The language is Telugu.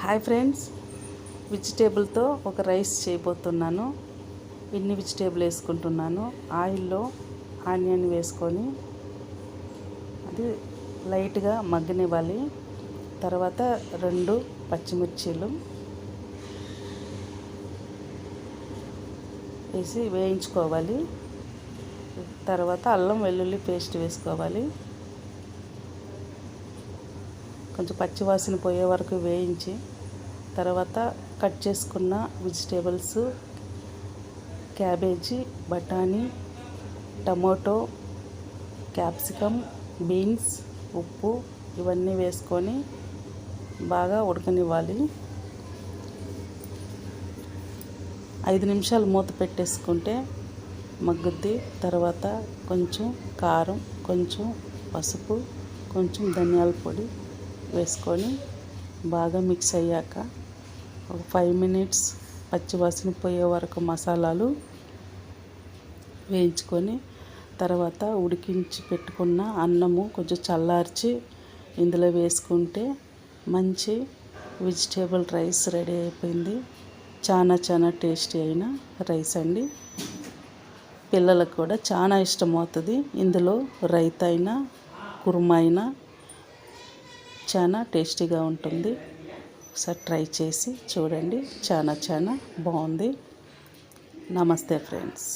Hi friends. వెజిటేబుల్తో ఒక రైస్ చేయబోతున్నాను. ఇన్ని వెజిటేబుల్ వేసుకుంటున్నాను. ఆయిల్లో ఆనియన్ వేసుకొని అది లైట్గా మగ్గనివ్వాలి. తర్వాత రెండు పచ్చిమిర్చీలు వేసి వేయించుకోవాలి. తర్వాత అల్లం వెల్లుల్లి పేస్ట్ వేసుకోవాలి. కొంచెం పచ్చివాసన పోయే వరకు వేయించి తర్వాత కట్ చేసుకున్న వెజిటేబుల్స్ క్యాబేజీ బఠానీ టమోటో క్యాప్సికమ్ బీన్స్ ఉప్పు ఇవన్నీ వేసుకొని బాగా ఉడకనివ్వాలి. ఐదు నిమిషాలు మూత పెట్టేసుకుంటే మగ్గుద్ది. తర్వాత కొంచెం కారం కొంచెం పసుపు కొంచెం ధనియాల పొడి వేసుకొని బాగా మిక్స్ అయ్యాక ఒక ఫైవ్ మినిట్స్ పచ్చివాసన పోయే వరకు మసాలాలు వేయించుకొని తర్వాత ఉడికించి పెట్టుకున్న అన్నము కొంచెం చల్లార్చి ఇందులో వేసుకుంటే మంచి వెజిటేబుల్ రైస్ రెడీ అయిపోయింది. చాలా చాలా టేస్టీ అయిన రైస్ అండి. పిల్లలకు కూడా చాలా ఇష్టమవుతుంది. ఇందులో రైతైనా కుర్మ అయినా చాలా టేస్టీగా ఉంటుంది. ఒకసారి ట్రై చేసి చూడండి. చాలా చాలా బాగుంది. నమస్తే ఫ్రెండ్స్.